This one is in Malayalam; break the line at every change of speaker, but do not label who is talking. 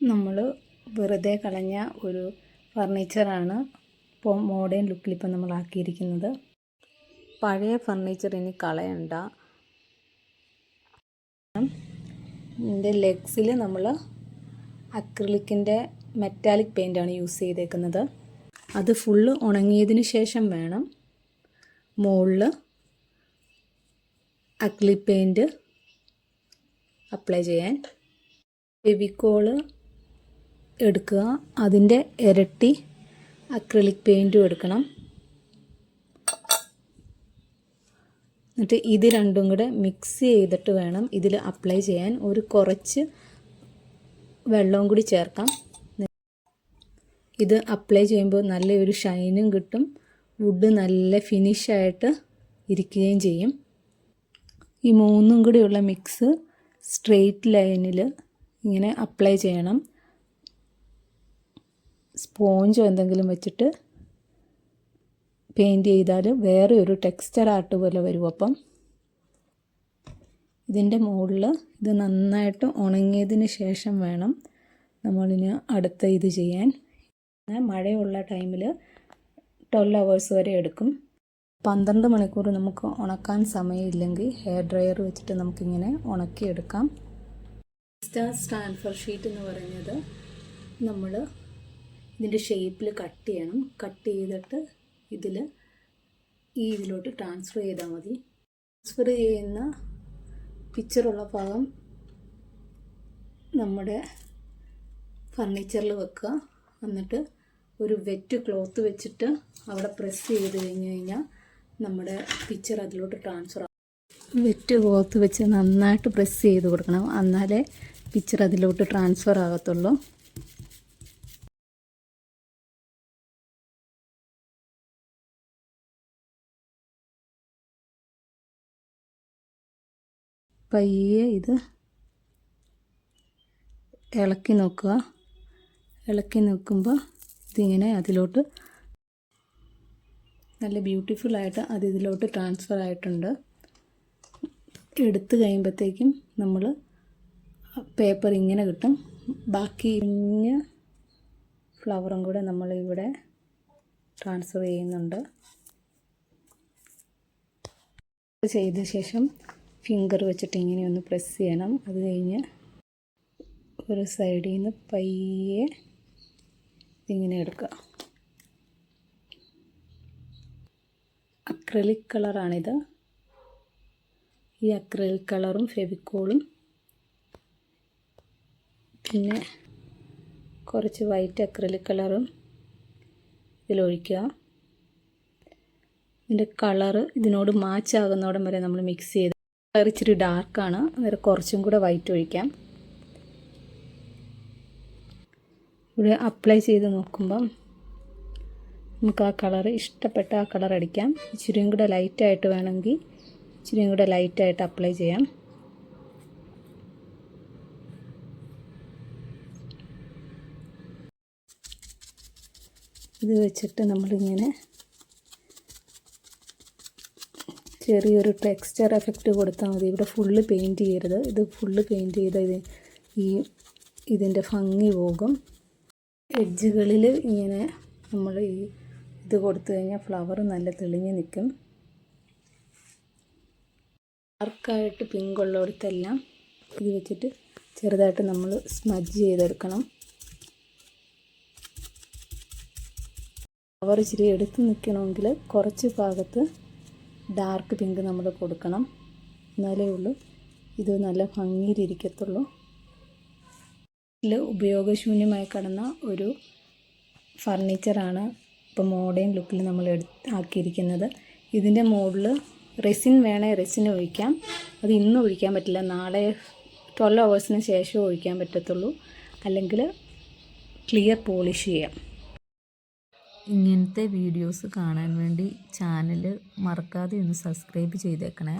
നമ്മൾ വെറുതെ കളഞ്ഞ ഒരു ഫർണിച്ചറാണ് ഇപ്പോൾ മോഡേൺ ലുക്കിൽ ഇപ്പം നമ്മൾ ആക്കിയിരിക്കുന്നത് പഴയ ഫർണിച്ചർ ഇനി കളയണ്ട. ഇതിന്റെ ലെഗ്സിൽ നമ്മൾ അക്രിലിക്കിന്റെ മെറ്റാലിക് പെയിന്റാണ് യൂസ് ചെയ്തേക്കുന്നത്. അത് ഫുള്ള് ഉണങ്ങിയതിന് ശേഷം വേണം മുകളിൽ അക്രിലിക് പെയിന്റ് അപ്ലൈ ചെയ്യാൻ. ഫെവിക്കോൾ എടുക്കുക. അതിന്റെ ഇരട്ടി അക്രിലിക് പെയിന്റും എടുക്കണം. എന്നിട്ട് ഇത് രണ്ടും കൂടെ മിക്സ് ചെയ്തിട്ട് വേണം ഇതിൽ അപ്ലൈ ചെയ്യാൻ. ഒരു കുറച്ച് വെള്ളവും കൂടി ചേർക്കാം. ഇത് അപ്ലൈ ചെയ്യുമ്പോൾ നല്ലൊരു ഷൈനും കിട്ടും. വുഡ് നല്ല ഫിനിഷായിട്ട് ഇരിക്കുകയും ചെയ്യും. ഈ മൂന്നും കൂടിയുള്ള മിക്സ് സ്ട്രെയിറ്റ് ലൈനിൽ ഇങ്ങനെ അപ്ലൈ ചെയ്യണം. സ്പോഞ്ചോ എന്തെങ്കിലും വെച്ചിട്ട് പെയിന്റ് ചെയ്താൽ വേറെ ഒരു ടെക്സ്ചർ ആർട്ട് പോലെ വരും. അപ്പം ഇതിന്റെ മുകളിൽ ഇത് നന്നായിട്ട് ഉണങ്ങിയതിന് ശേഷം വേണം നമ്മളിന് അടുത്ത ഇത് ചെയ്യാൻ. മഴയുള്ള ടൈമിൽ ട്വൽവ് അവേഴ്സ് വരെ എടുക്കും. പന്ത്രണ്ട് മണിക്കൂർ നമുക്ക് ഉണക്കാൻ സമയമില്ലെങ്കിൽ ഹെയർ ഡ്രയർ വെച്ചിട്ട് നമുക്കിങ്ങനെ ഉണക്കിയെടുക്കാം. സ്റ്റാൻഫർ ഷീറ്റ് എന്ന് പറയുന്നത് നമ്മൾ ഇതിന്റെ ഷേപ്പിൽ കട്ട് ചെയ്യണം. കട്ട് ചെയ്തിട്ട് ഇതിൽ ഈ ഇതിലോട്ട് ട്രാൻസ്ഫർ ചെയ്താൽ മതി. ട്രാൻസ്ഫർ ചെയ്യുന്ന പിക്ചറുള്ള ഭാഗം നമ്മുടെ ഫർണിച്ചറിൽ വെക്കുക. എന്നിട്ട് ഒരു വെറ്റ് ക്ലോത്ത് വെച്ചിട്ട് അവിടെ പ്രസ് ചെയ്ത് കഴിഞ്ഞ് കഴിഞ്ഞാൽ നമ്മുടെ പിക്ചർ അതിലോട്ട് ട്രാൻസ്ഫർ ആകും വെറ്റ് ക്ലോത്ത് വെച്ച് നന്നായിട്ട് പ്രസ് ചെയ്ത് കൊടുക്കണം. എന്നാലേ പിക്ചർ അതിലോട്ട് ട്രാൻസ്ഫർ ആകത്തുള്ളൂ. പയ്യെ ഇത് ഇളക്കി നോക്കുക. ഇളക്കി നോക്കുമ്പോൾ ഇതിങ്ങനെ അതിലോട്ട് നല്ല ബ്യൂട്ടിഫുള്ളായിട്ട് അത് ഇതിലോട്ട് ട്രാൻസ്ഫർ ആയിട്ടുണ്ട്. എടുത്തു കഴിയുമ്പോഴത്തേക്കും നമ്മൾ പേപ്പർ ഇങ്ങനെ കിട്ടും. ബാക്കി ഇഞ്ഞ് ഫ്ലവറും കൂടെ നമ്മൾ ഇവിടെ ട്രാൻസ്ഫർ ചെയ്യുന്നുണ്ട്. ചെയ്ത ശേഷം ഫിംഗർ വെച്ചിട്ട് ഇങ്ങനെ ഒന്ന് പ്രസ് ചെയ്യണം. അത് കഴിഞ്ഞ് ഒരു സൈഡിൽ നിന്ന് പയ്യെ ഇങ്ങനെ എടുക്കുക. അക്രലിക് കളറാണിത് ഈ അക്രലിക് കളറും ഫെവിക്കോളും. പിന്നെ കുറച്ച് വൈറ്റ് അക്രലിക് കളറും ഇതിലൊഴിക്കുക ഇതിന്റെ കളറ് ഇതിനോട് മാച്ച് ആകുന്നോടം വരെ നമ്മൾ മിക്സ് ചെയ്ത് കളർ ഇച്ചിരി ഡാർക്കാണ്. അന്നേരം കുറച്ചും കൂടെ വൈറ്റ് ഒഴിക്കാം. ഇവിടെ അപ്ലൈ ചെയ്ത് നോക്കുമ്പം നമുക്ക് ആ കളർ ഇഷ്ടപ്പെട്ട ആ കളർ അടിക്കാം. ഇച്ചിരിയും കൂടെ ലൈറ്റായിട്ട് വേണമെങ്കിൽ ഇച്ചിരിയും കൂടെ ലൈറ്റായിട്ട് അപ്ലൈ ചെയ്യാം. ഇത് വെച്ചിട്ട് നമ്മളിങ്ങനെ ചെറിയൊരു ടെക്സ്ചർ എഫക്റ്റ് കൊടുത്താൽ മതി. ഇവിടെ ഫുള്ള് പെയിന്റ് ചെയ്യരുത്. ഇത് ഫുള്ള് പെയിന്റ് ചെയ്ത ഇത് ഈ ഇതിന്റെ ഭംഗി പോകും. എഡ്ജുകളിൽ ഇങ്ങനെ നമ്മൾ ഈ ഇത് കൊടുത്തു കഴിഞ്ഞാൽ ഫ്ലവർ നല്ല തെളിഞ്ഞ് നിൽക്കും. ഡാർക്കായിട്ട് പിങ്ക് ഉള്ളിടത്തെല്ലാം ഇത് വെച്ചിട്ട് ചെറുതായിട്ട് നമ്മൾ സ്മജ് ചെയ്തെടുക്കണം. ഫ്ലവർ ഇച്ചിരി എടുത്ത് നിൽക്കണമെങ്കിൽ കുറച്ച് ഭാഗത്ത് ഡാർക്ക് പിങ്ക് നമ്മൾ കൊടുക്കണം. എന്നാലേ ഉള്ളൂ. ഇത് നല്ല ഭംഗിയിലിരിക്കത്തുള്ളൂ. ഇതിൽ ഉപയോഗശൂന്യമായി കിടന്ന ഒരു ഫർണിച്ചറാണ് ഇപ്പോൾ മോഡേൺ ലുക്കിൽ നമ്മൾ എടുത്ത് ആക്കിയിരിക്കുന്നത്. ഇതിന്റെ മുകളിൽ റെസിൻ വേണേൽ റെസിൻ ഒഴിക്കാം. അത് ഇന്ന് ഒഴിക്കാൻ പറ്റില്ല. നാളെ ട്വൽവ് അവേഴ്സിന് ശേഷം ഒഴിക്കാൻ പറ്റത്തുള്ളൂ. അല്ലെങ്കിൽ ക്ലിയർ പോളിഷ് ചെയ്യാം.
ഇങ്ങനത്തെ വീഡിയോസ് കാണാൻ വേണ്ടി ചാനൽ മറക്കാതെ ഒന്ന് സബ്സ്ക്രൈബ് ചെയ്തേക്കണേ.